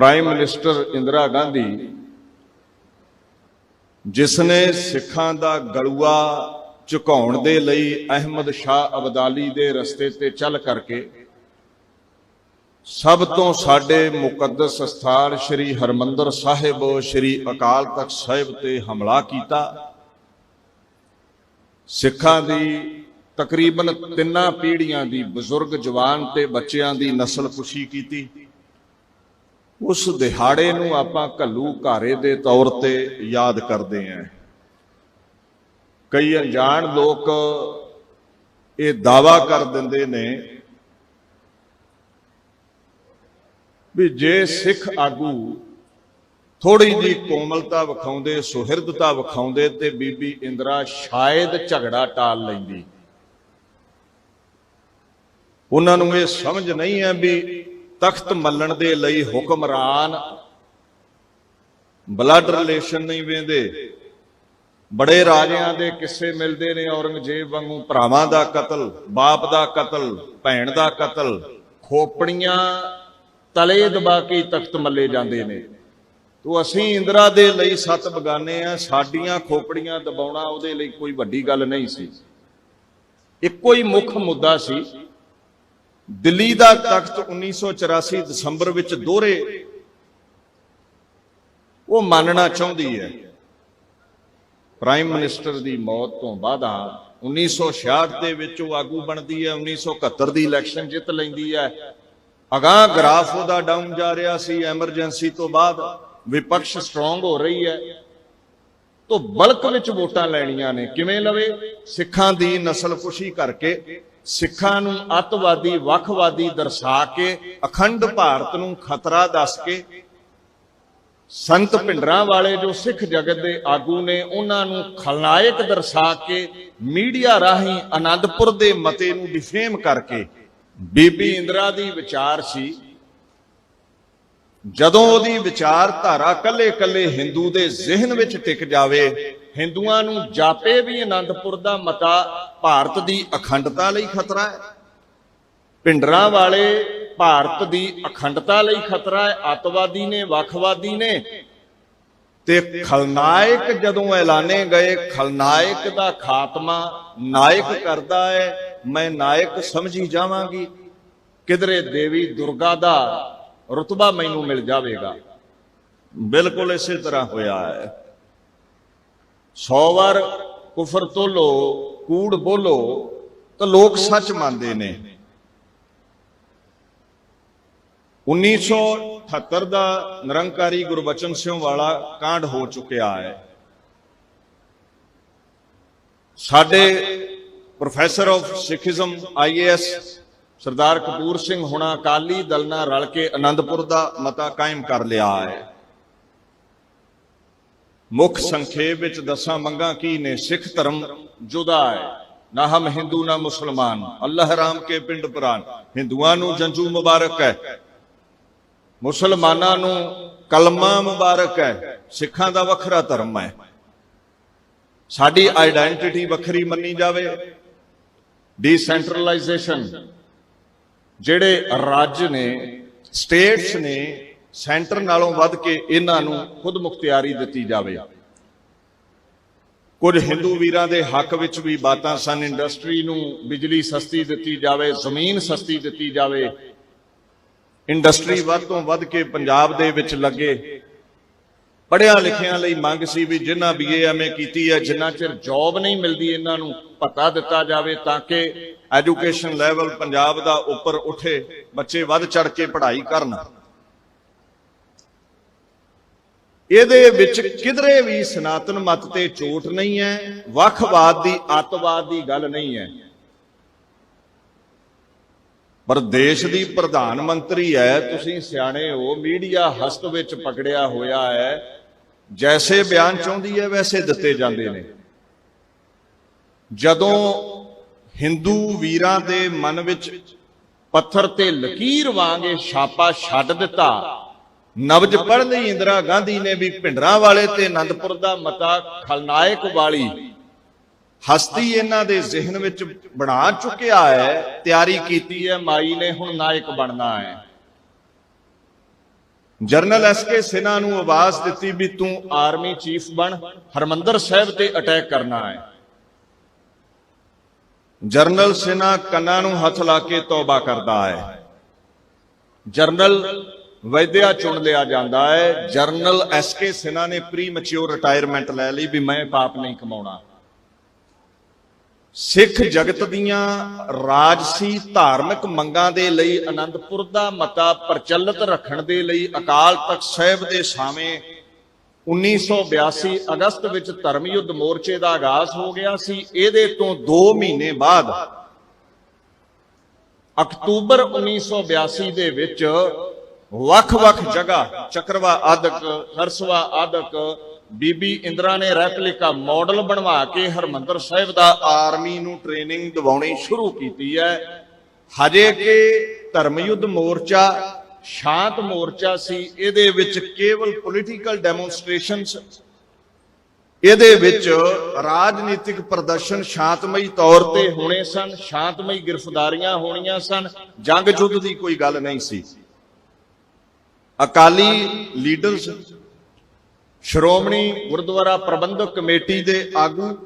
Prime minister Indira Gandhi ਜਿਸ ਨੇ ਸਿੱਖਾਂ ਦਾ ਗਲੂਆ ਝੁਕਾਉਣ ਦੇ ਲਈ ਅਹਿਮਦ ਸ਼ਾਹ ਅਬਦਾਲੀ ਦੇ ਰਸਤੇ ਤੇ ਚੱਲ ਕਰਕੇ ਸਭ ਤੋਂ ਸਾਡੇ ਮੁਕੱਦਸ ਸਥਾਨ ਸ੍ਰੀ ਹਰਮੰਦਰ ਸਾਹਿਬ ਸ੍ਰੀ ਅਕਾਲ ਤਖਤ ਸਾਹਿਬ ਤੇ ਹਮਲਾ ਕੀਤਾ ਸਿੱਖਾਂ ਦੀ ਤਕਰੀਬਨ ਤਿੰਨਾਂ ਪੀੜ੍ਹੀਆਂ ਦੀ ਬਜ਼ੁਰਗ ਜਵਾਨ ਤੇ ਬੱਚਿਆਂ ਦੀ ਨਸਲ ਨਸਲਕੁਸ਼ੀ ਕੀਤੀ ਉਸ ਦਿਹਾੜੇ ਨੂੰ ਆਪਾਂ ਘੱਲੂ ਘਾਰੇ ਦੇ ਤੌਰ ਤੇ ਯਾਦ ਕਰਦੇ ਆਂ ਕਈ ਅਣਜਾਣ ਲੋਕ ਇਹ ਦਾਵਾ ਕਰ ਦਿੰਦੇ ਨੇ ਵੀ ਜੇ ਸਿੱਖ ਆਗੂ ਥੋੜੀ ਜੀ ਕੋਮਲਤਾ ਵਿਖਾਉਂਦੇ, ਸੁਹਿਰਦਤਾ ਵਿਖਾਉਂਦੇ ਤੇ ਬੀਬੀ ਇੰਦਰਾ ਸ਼ਾਇਦ ਝਗੜਾ ਟਾਲ ਲੈਂਦੀ। ਉਹਨਾਂ ਨੂੰ ਇਹ ਸਮਝ ਨਹੀਂ ਹੈ ਵੀ ਤਖਤ ਮੱਲਣ ਦੇ ਲਈ ਹੁਕਮਰਾਨ। ਬਲੱਡ ਰਿਲੇਸ਼ਨ ਨਹੀਂ ਵੇਂਦੇ। ਬੜੇ ਰਾਜਿਆਂ ਦੇ ਕਿੱਸੇ ਮਿਲਦੇ ਨੇ ਔਰੰਗਜ਼ੇਬ ਵਾਂਗੂ, ਭਰਾਵਾਂ ਦਾ ਕਤਲ, ਬਾਪ ਦਾ ਕਤਲ, ਭੈਣ ਦਾ ਕਤਲ। ਖੋਪੜੀਆਂ ਤਲੇ ਦਬਾ ਕੇ ਤਖਤ ਮੱਲੇ ਜਾਂਦੇ ਨੇ। ਤੋ ਅਸੀਂ ਇੰਦਰਾ ਦੇ ਲਈ ਸੱਤ ਬਗਾਨੇ ਆ, ਸਾਡੀਆਂ ਖੋਪੜੀਆਂ ਦਬਾਉਣਾ ਉਹਦੇ ਲਈ ਕੋਈ ਵੱਡੀ ਗੱਲ ਨਹੀਂ ਸੀ। ਇੱਕੋ ਹੀ ਮੁੱਖ ਮੁੱਦਾ ਸੀ ਦਿੱਲੀ ਦਾ ਤਖਤ 1984 ਦਸੰਬਰ ਵਿੱਚ ਦੋਹਰੇ। ਉਹ ਮੰਨਣਾ ਚਾਹੁੰਦੀ ਹੈ। ਪ੍ਰਾਈਮ ਮਿਨਿਸਟਰ ਦੀ ਮੌਤ ਤੋਂ ਬਾਅਦ 1966 ਦੇ ਵਿੱਚ ਉਹ ਆਗੂ ਬਣਦੀ ਹੈ 1971 ਦੀ ਇਲੈਕਸ਼ਨ ਜਿੱਤ ਲੈਂਦੀ ਹੈ। ਅਗਾਹ ਗ੍ਰਾਫ ਉਹਦਾ ਡਾਊਨ ਜਾ ਰਿਹਾ ਸੀ, ਐਮਰਜੈਂਸੀ ਤੋਂ ਬਾਅਦ ਵਿਪਕਸ਼ ਸਟਰੋਂਗ ਹੋ ਰਹੀ ਹੈ। ਤੋਂ ਬਲਕ ਵਿੱਚ ਵੋਟਾਂ ਲੈਣੀਆਂ ਨੇ, ਕਿਵੇਂ ਲਵੇ? ਸਿੱਖਾਂ ਦੀ ਨਸਲ ਖੁਸ਼ੀ ਕਰਕੇ ਸਿੱਖਾਂ ਨੂੰ ਅੱਤਵਾਦੀ, ਵੱਖਵਾਦੀ ਦਰਸਾ ਕੇ, ਅਖੰਡ ਭਾਰਤ ਨੂੰ ਖਤਰਾ ਦੱਸ ਕੇ, ਸੰਤ ਭਿੰਡਰਾਂ ਵਾਲੇ ਜੋ ਸਿੱਖ ਜਗਤ ਦੇ ਆਗੂ ਨੇ, ਉਹਨਾਂ ਨੂੰ ਖਲਨਾਇਕ ਦਰਸਾ ਕੇ, ਮੀਡੀਆ ਰਾਹੀਂ ਆਨੰਦਪੁਰ ਦੇ ਮਤੇ ਨੂੰ ਡਿਫੇਮ ਕਰਕੇ, ਬੀਬੀ ਇੰਦਰਾ ਦੀ ਵਿਚਾਰ ਸੀ। ਜਦੋਂ ਉਹਦੀ ਵਿਚਾਰਧਾਰਾ ਕੱਲੇ-ਕੱਲੇ ਹਿੰਦੂ ਦੇ ਜ਼ਿਹਨ ਵਿੱਚ ਟਿਕ ਜਾਵੇ ਹਿੰਦੂਆਂ ਨੂੰ ਜਾਪੇ ਵੀ ਆਨੰਦਪੁਰ ਦਾ ਮਤਾ ਭਾਰਤ ਦੀ ਅਖੰਡਤਾ ਲਈ ਖਤਰਾ ਹੈ। ਪਿੰਡਰਾਂ ਵਾਲੇ ਭਾਰਤ ਦੀ ਅਖੰਡਤਾ ਲਈ ਖਤਰਾ ਹੈ। ਅੱਤਵਾਦੀ ਨੇ, ਵੱਖਵਾਦੀ ਨੇ। ਤੇ ਖਲਨਾਇਕ ਜਦੋਂ ਐਲਾਨੇ ਗਏ, ਖਲਨਾਇਕ ਦਾ ਖਾਤਮਾ ਨਾਇਕ ਕਰਦਾ ਹੈ। ਮੈਂ ਨਾਇਕ ਸਮਝੀ ਜਾਵਾਂਗੀ। ਕਿਧਰੇ ਦੇਵੀ ਦੁਰਗਾ ਦਾ ਰਤਬਾ ਮੈਨੂੰ ਮਿਲ ਜਾਵੇਗਾ। ਬਿਲਕੁਲ ਇਸੇ ਤਰ੍ਹਾਂ ਹੋਇਆ ਹੈ। 100 ਵਾਰ ਕੁਫਰ ਤੋਲੋ, ਕੂੜ ਬੋਲੋ, ਤਾਂ ਲੋਕ ਸੱਚ ਮੰਨਦੇ ਨੇ। 1978 ਦਾ ਨਿਰੰਕਾਰੀ ਗੁਰਬਚਨ ਸਿੰਘ ਵਾਲਾ ਕਾਂਡ ਹੋ ਚੁੱਕਿਆ ਹੈ। ਸਾਡੇ professor of Sikhism IAS Sardar Kapoor Singh ਹੁਣਾ ਅਕਾਲੀ ਦਲ ਨਾਲ ਰਲ ਕੇ ਆਨੰਦਪੁਰ ਦਾ ਮਤਾ ਕਾਇਮ ਕਰ ਲਿਆ ਹੈ। ਮੁੱਖ ਸੰਖੇਪ ਵਿੱਚ ਦਸਾਂ ਮੰਗਾਂ ਕੀ ਨੇ? ਸਿੱਖ ਧਰਮ ਜੁਦਾ ਹੈ। ਨਾ ਹਮ ਹਿੰਦੂ, ਨਾ ਮੁਸਲਮਾਨ। ਅੱਲਾਹ ਰਾਮ ਕੇ ਪਿੰਡ ਪ੍ਰਾਨ। ਹਿੰਦੂਆਂ ਨੂੰ ਜੰਜੂ ਮੁਬਾਰਕ ਹੈ। ਮੁਸਲਮਾਨਾਂ ਨੂੰ ਕਲਮਾ ਮੁਬਾਰਕ ਹੈ। ਸਿੱਖਾਂ ਦਾ ਵੱਖਰਾ ਧਰਮ ਹੈ। ਸਾਡੀ ਆਇਡੈਂਟੀਟੀ ਵੱਖਰੀ ਮੰਨੀ ਜਾਵੇ। ਡੀਸੈਂਟਰਲਾਈਜੇਸ਼ਨ ਜਿਹੜੇ ਰਾਜ ਨੇ ਸਟੇਟਸ ਨੇ ਸੈਂਟਰ ਨਾਲੋਂ ਵੱਧ ਕੇ ਇਹਨਾਂ ਨੂੰ ਖੁਦ ਮੁਖਤਿਆਰੀ ਦਿੱਤੀ ਜਾਵੇ। ਕੁਝ ਹਿੰਦੂ ਵੀਰਾਂ ਦੇ ਹੱਕ ਵਿੱਚ ਵੀ ਬਾਤਾਂ ਸਨ। ਇੰਡਸਟਰੀ ਨੂੰ ਬਿਜਲੀ ਸਸਤੀ ਦਿੱਤੀ ਜਾਵੇ, ਜ਼ਮੀਨ ਸਸਤੀ ਦਿੱਤੀ ਜਾਵੇ। ਇੰਡਸਟਰੀ ਵੱਧ ਤੋਂ ਵੱਧ ਕੇ ਪੰਜਾਬ ਦੇ ਵਿੱਚ ਲੱਗੇ। ਪੜਿਆ ਲਿਖਿਆਂ ਲਈ ਮੰਗ ਸੀ ਵੀ ਜਿਨ੍ਹਾਂ ਬੀਏਐਮਏ ਕੀਤੀ ਹੈ, ਜਿੰਨਾ ਚਿਰ ਜੌਬ ਨਹੀਂ ਮਿਲਦੀ ਇਹਨਾਂ ਨੂੰ ਪਤਾ ਦਿੱਤਾ ਜਾਵੇ ਤਾਂ ਕਿ ਐਜੂਕੇਸ਼ਨ ਲੈਵਲ ਪੰਜਾਬ ਦਾ ਉੱਪਰ ਉੱਠੇ, ਬੱਚੇ ਵੱਧ ਚੜ ਕੇ ਪੜ੍ਹਾਈ ਕਰਨ। ਇਹਦੇ ਵਿੱਚ ਕਿਧਰੇ ਵੀ ਸਨਾਤਨ ਮਤ ਤੇ ਚੋਟ ਨਹੀਂ ਹੈ, ਵੱਖਵਾਦ ਦੀ ਅੱਤਵਾਦ ਦੀ ਗੱਲ ਨਹੀਂ ਹੈ। ਪਰ ਦੇਸ਼ ਦੀ ਪ੍ਰਧਾਨ ਮੰਤਰੀ ਹੈ, ਤੁਸੀਂ ਸਿਆਣੇ ਹੋ, ਮੀਡੀਆ ਹਸਤ ਵਿੱਚ ਪਕੜਿਆ ਹੋਇਆ ਹੈ। ਜੈਸੇ ਬਿਆਨ ਚਾਹੁੰਦੀ ਹੈ, ਵੈਸੇ ਦਿੱਤੇ ਜਾਂਦੇ ਨੇ। ਜਦੋਂ ਹਿੰਦੂ ਵੀਰਾਂ ਦੇ ਮਨ ਵਿੱਚ ਪੱਥਰ ਤੇ ਲਕੀਰ ਵਾਂਗੇ ਛਾਪਾ ਛੱਡ ਦਿੱਤਾ ਨਵਜ ਪੜ੍ਹ ਇੰਦਰਾ ਗਾਂਧੀ ਨੇ ਵੀ ਭਿੰਡਰਾਂ ਵਾਲੇ ਤੇ ਆਨੰਦਪੁਰ ਦਾ ਮਤਾ ਖਲਨਾਇਕ ਵਾਲੀ ਹਸਤੀ ਇਹਨਾਂ ਦੇ ਜ਼ਿਹਨ ਵਿੱਚ ਬਣਾ ਚੁੱਕਿਆ ਹੈ, ਤਿਆਰੀ ਕੀਤੀ ਹੈ, ਮਾਈ ਨੇ ਹੁਣ ਨਾਇਕ ਬਣਨਾ ਹੈ। ਜਰਨਲ ਐਸਕੇ ਸਿਨਾ ਨੂੰ ਆਵਾਜ਼ ਦਿੱਤੀ ਵੀ ਤੂੰ ਆਰਮੀ ਚੀਫ ਬਣ, ਹਰਮੰਦਰ ਸਾਹਿਬ ਤੇ ਅਟੈਕ ਕਰਨਾ ਹੈ। ਜਰਨਲ ਸਿਨਾ ਕੰਨਾਂ ਨੂੰ ਹੱਥ ਲਾ ਕੇ ਤੌਬਾ ਕਰਦਾ ਹੈ। ਜਰਨਲ ਵੈਦਿਆ ਚੁਣ ਲਿਆ ਜਾਂਦਾ ਹੈ। ਜਰਨਲ ਐਸਕੇ ਸਿਨਾ ਨੇ ਪ੍ਰੀ ਮੈਚੁਰ ਰਿਟਾਇਰਮੈਂਟ ਲੈ ਲਈ ਵੀ ਮੈਂ ਪਾਪ ਨਹੀਂ ਕਮਾਉਣਾ। ਸਿੱਖ ਜਗਤ ਦੀਆਂ ਰਾਜਸੀ ਧਾਰਮਿਕ ਮੰਗਾਂ ਦੇ ਲਈ ਆਨੰਦਪੁਰ ਦਾ ਮਤਾ ਪ੍ਰਚਲਿਤ ਰੱਖਣ ਦੇ ਲਈ ਅਕਾਲ ਤਖਤ ਸਾਹਿਬ ਦੇ ਸਾਵੇਂ 1982 ਅਗਸਤ ਵਿੱਚ ਧਰਮ ਯੁੱਧ ਮੋਰਚੇ ਦਾ ਆਗਾਜ਼ ਹੋ ਗਿਆ ਸੀ। ਇਹਦੇ ਤੋਂ 2 ਮਹੀਨੇ ਬਾਅਦ ਅਕਤੂਬਰ 1982 ਦੇ ਵਿੱਚ ਵੱਖ-ਵੱਖ ਜਗ੍ਹਾ, ਚੱਕਰਵਾ ਆਦਿਕ, ਹਰਸਵਾ ਆਦਿਕ, ਬੀਬੀ ਇੰਦਰਾ ਨੇ ਰੈਪਲਿਕਾ ਮਾਡਲ ਬਣਵਾ ਕੇ ਹਰਮੰਦਰ ਸਾਹਿਬ ਦਾ ਆਰਮੀ ਨੂੰ ਟ੍ਰੇਨਿੰਗ ਦਿਵਾਉਣੀ ਸ਼ੁਰੂ ਕੀਤੀ ਹੈ। ਹਜੇ ਕਿ ਧਰਮ ਯੁੱਧ ਮੋਰਚਾ, ਸ਼ਾਂਤ ਮੋਰਚਾ ਸੀ, ਇਹਦੇ ਵਿੱਚ ਕੇਵਲ ਪੋਲੀਟੀਕਲ ਡੈਮੋਨਸਟ੍ਰੇਸ਼ਨਸ ਇਹਦੇ ਵਿੱਚ ਰਾਜਨੀਤਿਕ ਪ੍ਰਦਰਸ਼ਨ ਸ਼ਾਂਤਮਈ ਤੌਰ ਤੇ ਹੋਣੇ ਸਨ, ਸ਼ਾਂਤਮਈ ਗ੍ਰਿਫਤਾਰੀਆਂ ਹੋਣੀਆਂ ਸਨ ਜੰਗ ਜੁੱਧ ਦੀ ਕੋਈ ਗੱਲ ਨਹੀਂ ਸੀ। ਅਕਾਲੀ ਲੀਡਰਸ ਸ਼੍ਰੋਮਣੀ ਗੁਰਦੁਆਰਾ ਪ੍ਰਬੰਧਕ ਕਮੇਟੀ ਦੇ ਆਗੂ,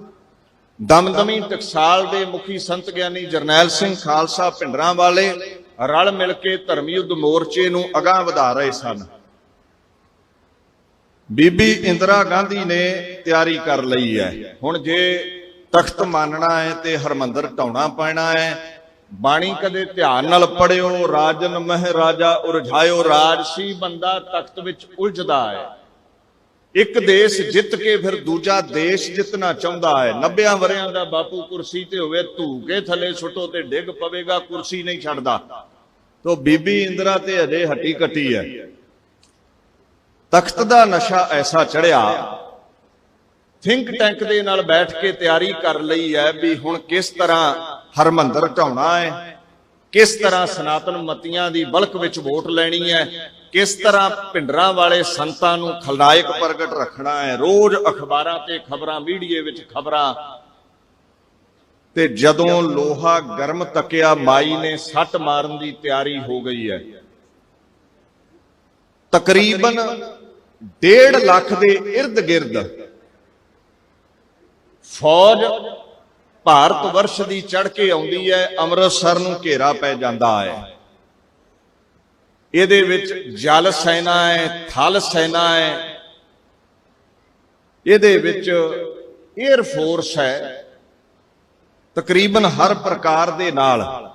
ਦਮਦਮੀ ਟਕਸਾਲ ਦੇ ਮੁਖੀ ਸੰਤ ਗਿਆਨੀ ਜਰਨੈਲ ਸਿੰਘ ਖਾਲਸਾ ਭਿੰਡਰਾਂ ਵਾਲੇ ਰਲ ਮਿਲ ਕੇ ਧਰਮ ਯੁੱਧ ਮੋਰਚੇ ਨੂੰ ਅਗਾਹ ਵਧਾ ਰਹੇ ਸਨ। ਬੀਬੀ ਇੰਦਰਾ ਗਾਂਧੀ ਨੇ ਤਿਆਰੀ ਕਰ ਲਈ ਹੈ। ਹੁਣ ਜੇ ਤਖਤ ਮੰਨਣਾ ਹੈ ਤੇ ਹਰਮੰਦਰ ਢਾਉਣਾ ਪੈਣਾ ਹੈ ਬਾਣੀ ਕਦੇ ਧਿਆਨ ਨਾਲ ਪੜਿਓ, ਰਾਜਨ ਮਹਾਰਾਜਾ ਉਰਝਾਇਓ, ਰਾਜਸੀ ਬੰਦਾ ਤਖਤ ਵਿੱਚ ਉਲਝਦਾ ਹੈ। ਇੱਕ ਦੇਸ਼ ਜਿੱਤ ਕੇ ਫਿਰ ਦੂਜਾ ਦੇਸ਼ ਜਿੱਤਣਾ ਚਾਹੁੰਦਾ ਹੈ। 90 ਵਰਿਆਂ ਦਾ ਬਾਪੂ ਕੁਰਸੀ ਤੇ ਹੋਵੇ ਧੂ ਥੱਲੇ ਸੁੱਟੋ ਤੇ ਡਿੱਗ ਪਵੇਗਾ, ਕੁਰਸੀ ਨਹੀਂ ਛੱਡਦਾ। ਤੋ ਬੀਬੀ ਇੰਦਰਾ ਤੇ ਹਜੇ ਹੱਟੀ ਕੱਟੀ ਹੈ। ਤਖਤ ਦਾ ਨਸ਼ਾ ਐਸਾ ਚੜਿਆ। ਥਿੰਕ ਟੈਂਕ ਦੇ ਨਾਲ ਬੈਠ ਕੇ ਤਿਆਰੀ ਕਰ ਲਈ ਹੈ ਵੀ ਹੁਣ ਕਿਸ ਤਰ੍ਹਾਂ ਹਰਮੰਦਰ ਢਾਉਣਾ ਹੈ। ਕਿਸ ਤਰ੍ਹਾਂ ਸਨਾਤਨ ਮਤੀਆਂ ਦੀ ਬਲਕ ਵਿੱਚ ਵੋਟ ਲੈਣੀ ਹੈ ਕਿਸ ਤਰ੍ਹਾਂ ਭਿੰਡਰਾਂ ਵਾਲੇ ਸੰਤਾਂ ਨੂੰ ਖਲਨਾਇਕ ਪ੍ਰਗਟ ਰੱਖਣਾ ਹੈ। ਰੋਜ਼ ਅਖਬਾਰਾਂ ਤੇ ਖਬਰਾਂ ਮੀਡੀਏ ਵਿੱਚ ਖਬਰਾਂ। ਤੇ ਜਦੋਂ ਲੋਹਾ ਗਰਮ ਤੱਕਿਆ ਮਾਈ ਨੇ ਸੱਟ ਮਾਰਨ ਦੀ ਤਿਆਰੀ ਹੋ ਗਈ ਹੈ ਤਕਰੀਬਨ 1.5 ਲੱਖ ਦੇ ਇਰਦ ਗਿਰਦ ਫੌਜ ਭਾਰਤ ਵਰਸ਼ ਦੀ ਚੜ ਕੇ ਆਉਂਦੀ ਹੈ, ਅੰਮ੍ਰਿਤਸਰ ਨੂੰ ਘੇਰਾ ਪੈ ਜਾਂਦਾ ਹੈ। ਇਹਦੇ ਵਿੱਚ ਜਲ ਸੈਨਾ ਹੈ, ਥਲ ਸੈਨਾ ਹੈ। ਇਹਦੇ ਵਿੱਚ 에ਅਰ ਫੋਰਸ ਹੈ। ਤਕਰੀਬਨ ਹਰ ਪ੍ਰਕਾਰ ਦੇ ਨਾਲ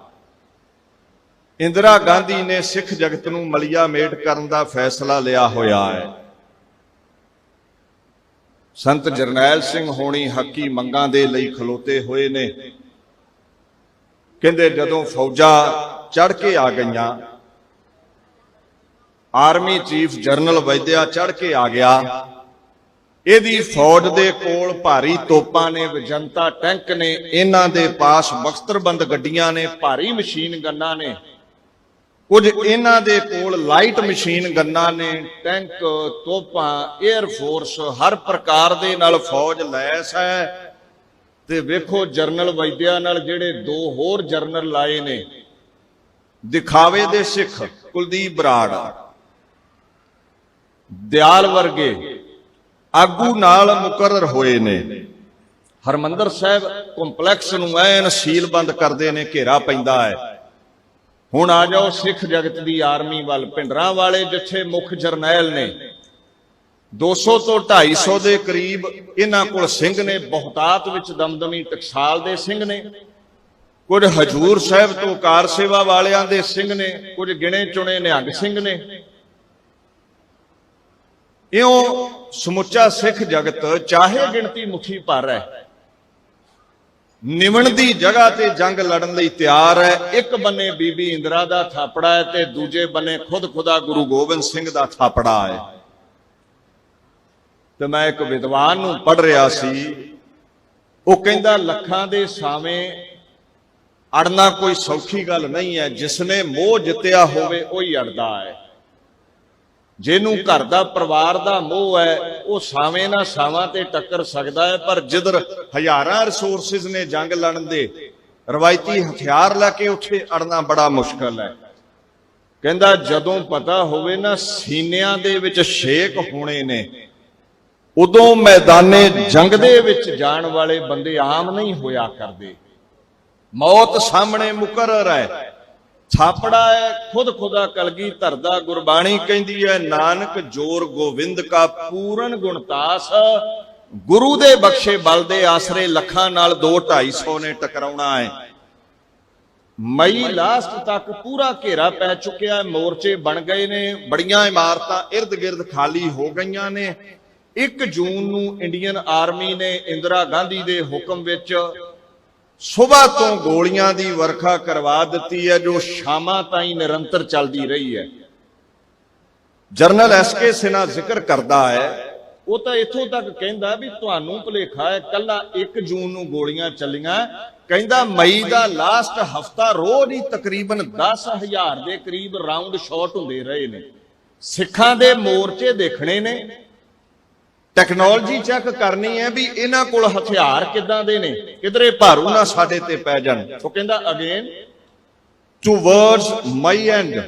ਇੰਦਰਾ ਗਾਂਧੀ ਨੇ ਸਿੱਖ ਜਗਤ ਨੂੰ ਮਲਿਆ ਮੇਟ ਕਰਨ ਦਾ ਫੈਸਲਾ ਲਿਆ ਹੋਇਆ ਹੈ। ਸੰਤ ਜਰਨੈਲ ਸਿੰਘ ਹੋਣੀ ਹੱਕੀ ਮੰਗਾਂ ਦੇ ਲਈ ਖਲੋਤੇ ਹੋਏ ਨੇ। ਕਹਿੰਦੇ ਜਦੋਂ ਫੌਜਾਂ ਚੜ ਕੇ ਆ ਗਈਆਂ, ਆਰਮੀ ਚੀਫ ਜਨਰਲ ਵੈਦਿਆ ਚੜ ਕੇ ਆ ਗਿਆ। ਇਹਦੀ ਫੌਜ ਦੇ ਕੋਲ ਭਾਰੀ ਤੋਪਾਂ ਨੇ, ਵਿਜੰਤਾ ਟੈਂਕ ਨੇ, ਇਹਨਾਂ ਦੇ ਪਾਸ ਬਖਤਰਬੰਦ ਗੱਡੀਆਂ ਨੇ, ਭਾਰੀ ਮਸ਼ੀਨ ਗੰਨਾਂ ਨੇ। ਕੁਝ ਇਹਨਾਂ ਦੇ ਕੋਲ ਲਾਈਟ ਮਸ਼ੀਨ ਗੰਨਾਂ ਨੇ, ਟੈਂਕ, ਤੋਪਾਂ 에ਅਰ ਫੋਰਸ ਹਰ ਪ੍ਰਕਾਰ ਦੇ ਨਾਲ ਫੌਜ ਲੈਸ ਹੈ। ਤੇ ਵੇਖੋ ਜਰਨਲ ਵੈਦਿਆ ਨਾਲ ਜਿਹੜੇ ਦੋ ਹੋਰ ਜਰਨਲ ਲਾਏ ਨੇ। ਦਿਖਾਵੇ ਦੇ ਸਿੱਖ ਕੁਲਦੀਪ ਬਰਾੜ, ਦਿਆਲ ਵਰਗੇ ਆਗੂ ਨਾਲ ਮੁਕਰਰ ਹੋਏ ਨੇ। ਹਰਮੰਦਰ ਸਾਹਿਬ ਕੰਪਲੈਕਸ ਨੂੰ ਐਨ ਸੀਲਬੰਦ ਕਰਦੇ ਨੇ, ਘੇਰਾ ਪੈਂਦਾ ਹੈ। ਹੁਣ ਆ ਜਾਓ ਸਿੱਖ ਜਗਤ ਦੀ ਆਰਮੀ ਵੱਲ। ਪਿੰਡਰਾਂ ਵਾਲੇ ਜਿੱਥੇ ਮੁੱਖ ਜਰਨੈਲ ਨੇ 200 ਤੋਂ 250 ਦੇ ਕਰੀਬ ਇਹਨਾਂ ਕੋਲ ਸਿੰਘ ਨੇ, ਬਹੁਤਾਤ ਵਿੱਚ ਦਮਦਮੀ ਟਕਸਾਲ ਦੇ ਸਿੰਘ ਨੇ, ਕੁਝ ਹਜੂਰ ਸਾਹਿਬ ਤੋਂ ਕਾਰ ਸੇਵਾ ਵਾਲਿਆਂ ਦੇ ਸਿੰਘ ਨੇ, ਕੁਝ ਗਿਣੇ ਚੁਣੇ ਨਿਹੰਗ ਸਿੰਘ ਨੇ। ਇਉਂ ਸਮੁੱਚਾ ਸਿੱਖ ਜਗਤ ਚਾਹੇ ਗਿਣਤੀ ਮੁਖੀ ਭਰ ਹੈ ਨਿਵਣ ਦੀ ਜਗ੍ਹਾ ਤੇ ਜੰਗ ਲੜਨ ਲਈ ਤਿਆਰ ਹੈ। ਇੱਕ ਬੰਨੇ ਬੀਬੀ ਇੰਦਰਾ ਦਾ ਥਾਪੜਾ ਹੈ ਤੇ ਦੂਜੇ ਬੰਨੇ ਖੁਦ ਖੁਦਾ ਗੁਰੂ ਗੋਬਿੰਦ ਸਿੰਘ ਦਾ ਥਾਪੜਾ ਹੈ। ਤੇ ਮੈਂ ਇੱਕ ਵਿਦਵਾਨ ਨੂੰ ਪੜ ਰਿਹਾ ਸੀ। ਉਹ ਕਹਿੰਦਾ, ਲੱਖਾਂ ਦੇ ਸਾਵੇਂ ਅੜਨਾ ਕੋਈ ਸੌਖੀ ਗੱਲ ਨਹੀਂ ਹੈ। ਜਿਸਨੇ ਮੋਹ ਜਿੱਤਿਆ ਹੋਵੇ, ਉਹ ਹੀ ਅੜਦਾ ਹੈ। ਜਿਹਨੂੰ ਘਰ ਦਾ ਪਰਿਵਾਰ ਦਾ ਮੋਹ ਹੈ ਉਹ ਸਾਵੇਂ ਨਾ ਸਾਵਾਂ ਤੇ ਟੱਕਰ ਸਕਦਾ ਹੈ ਪਰ ਜਿੱਧਰ ਹਜ਼ਾਰਾਂ ਰਿਸੋਰਸਿਸ ਨੇ ਜੰਗ ਲੜਨ ਦੇ ਰਵਾਇਤੀ ਹਥਿਆਰ ਲੈ ਕੇ ਉੱਥੇ ਅੜਨਾ ਬੜਾ ਮੁਸ਼ਕਲ ਹੈ। ਕਹਿੰਦਾ ਜਦੋਂ ਪਤਾ ਹੋਵੇ ਨਾ ਸੀਨਿਆਂ ਦੇ ਵਿੱਚ ਛੇਕ ਹੋਣੇ ਨੇ ਉਦੋਂ ਮੈਦਾਨੇ ਜੰਗ ਦੇ ਵਿੱਚ ਜਾਣ ਵਾਲੇ ਬੰਦੇ ਆਮ ਨਹੀਂ ਹੋਇਆ ਕਰਦੇ। ਮੌਤ ਸਾਹਮਣੇ ਮੁਕਰਰ ਹੈ ਛਾਪੜਾ ਹੈ, ਖੁਦ ਖੁਦਾ ਕਲਗੀ ਧਰਦਾ ਗੁਰਬਾਣੀ ਕਹਿੰਦੀ ਹੈ, ਨਾਨਕ ਜੋਰ ਗੋਵਿੰਦ ਕਾ ਪੂਰਨ ਗੁਣਤਾਸ ਗੁਰੂ ਦੇ ਬਖਸ਼ੇ ਬਲ ਦੇ ਆਸਰੇ ਲੱਖਾਂ ਨਾਲ 2 250 ਨੇ ਟਕਰਾਉਣਾ ਹੈ। ਮਈ ਲਾਸਟ ਤੱਕ ਪੂਰਾ ਘੇਰਾ ਪੈ ਚੁੱਕਿਆ ਹੈ, ਮੋਰਚੇ ਬਣ ਗਏ ਨੇ, ਬੜੀਆਂ ਇਮਾਰਤਾਂ ird-gird ਖਾਲੀ ਹੋ ਗਈਆਂ ਨੇ। 1 ਜੂਨ ਨੂੰ ਇੰਡੀਅਨ ਆਰਮੀ ਨੇ ਇੰਦਰਾ ਗਾਂਧੀ ਦੇ ਹੁਕਮ ਵਿੱਚ ਸਵੇਰ ਤੋਂ ਗੋਲੀਆਂ ਦੀ ਵਰਖਾ ਕਰਵਾ ਦਿੱਤੀ ਹੈ, ਜੋ ਸ਼ਾਮਾਂ ਤਾਈਂ ਨਿਰੰਤਰ ਚੱਲਦੀ ਰਹੀ ਹੈ। ਜਰਨਲ ਐਸਕੇ ਸਿਨਾ ਜ਼ਿਕਰ ਕਰਦਾ ਹੈ, ਉਹ ਤਾਂ ਇੱਥੋਂ ਤੱਕ ਕਹਿੰਦਾ ਵੀ ਤੁਹਾਨੂੰ ਭੁਲੇਖਾ ਹੈ, ਕੱਲਾ 1 ਜੂਨ ਨੂੰ ਗੋਲੀਆਂ ਚੱਲੀਆਂ। ਕਹਿੰਦਾ ਮਈ ਦਾ ਲਾਸਟ ਹਫਤਾ ਰੋਜ਼ ਹੀ ਤਕਰੀਬਨ 10000 ਦੇ ਕਰੀਬ ਰਾਉਂਡ ਸ਼ਾਟ ਹੁੰਦੇ ਰਹੇ ਨੇ। ਸਿੱਖਾਂ ਦੇ ਮੋਰਚੇ ਦੇਖਣੇ ਨੇ ਟੈਕਨੋਲੋਜੀ ਚੈੱਕ ਕਰਨੀ ਹੈ ਵੀ ਇਹਨਾਂ ਕੋਲ ਹਥਿਆਰ ਕਿੱਦਾਂ ਦੇ ਨੇ, ਕਿਧਰੇ ਭਾਰੂ ਨਾ ਸਾਡੇ ਤੇ ਪੈ ਜਾਣ। ਉਹ ਕਹਿੰਦਾ again towards my end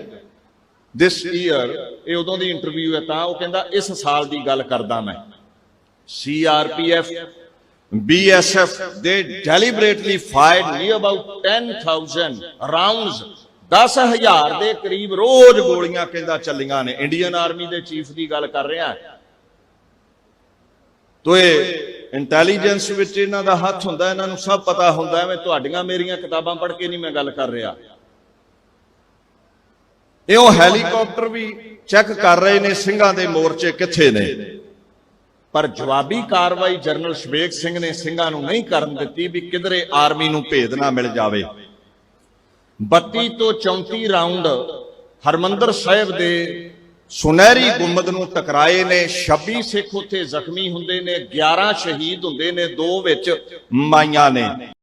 this year ਇਹ ਉਦੋਂ ਦੀ ਇੰਟਰਵਿਊ ਹੈ ਤਾਂ ਉਹ ਕਹਿੰਦਾ, ਇਸ ਸਾਲ ਦੀ ਗੱਲ ਕਰਦਾ ਮੈਂ। ਸੀਆਰਪੀਐਫ ਬੀਐਸਐਫ ਦੇ deliberately fired near about 10000 rounds 10000 ਦੇ ਕਰੀਬ ਰੋਜ਼ ਗੋਲੀਆਂ ਕਹਿੰਦਾ ਚੱਲੀਆਂ ਨੇ। ਇੰਡੀਅਨ ਆਰਮੀ ਦੇ ਚੀਫ ਦੀ ਗੱਲ ਕਰ ਰਿਹਾ। ਤੋ ਇਹ ਇੰਟੈਲੀਜੈਂਸ ਵਿੱਚ ਇਹਨਾਂ ਦਾ ਹੱਥ ਹੁੰਦਾ, ਇਹਨਾਂ ਨੂੰ ਸਭ ਪਤਾ ਹੁੰਦਾ, ਐਵੇਂ ਤੁਹਾਡੀਆਂ ਮੇਰੀਆਂ ਕਿਤਾਬਾਂ ਪੜ੍ਹ ਕੇ ਨਹੀਂ ਮੈਂ ਗੱਲ ਕਰ ਰਿਹਾ। ਇਹ ਉਹ ਹੈਲੀਕਾਪਟਰ ਵੀ ਚੈੱਕ ਕਰ ਰਹੇ ਨੇ, ਸਿੰਘਾਂ ਦੇ ਮੋਰਚੇ ਕਿੱਥੇ ਨੇ? ਪਰ ਜਵਾਬੀ ਕਾਰਵਾਈ ਜਨਰਲ ਸ਼ਵੇਕ ਸਿੰਘ ਨੇ ਸਿੰਘਾਂ ਨੂੰ ਨਹੀਂ ਕਰਨ ਦਿੱਤੀ ਵੀ ਕਿਧਰੇ ਆਰਮੀ ਨੂੰ ਭੇਦ ਨਾ ਮਿਲ ਜਾਵੇ। 32 ਤੋਂ 34 ਰਾਉਂਡ ਹਰਮੰਦਰ ਸਾਹਿਬ ਦੇ ਸੁਨਹਿਰੀ ਗੁੰਮਦ ਨੂੰ ਟਕਰਾਏ ਨੇ 26 ਸਿੱਖ ਉੱਥੇ ਜ਼ਖਮੀ ਹੁੰਦੇ ਨੇ 11 ਸ਼ਹੀਦ ਹੁੰਦੇ ਨੇ, ਦੋ ਵਿੱਚ ਮਾਈਆਂ ਨੇ।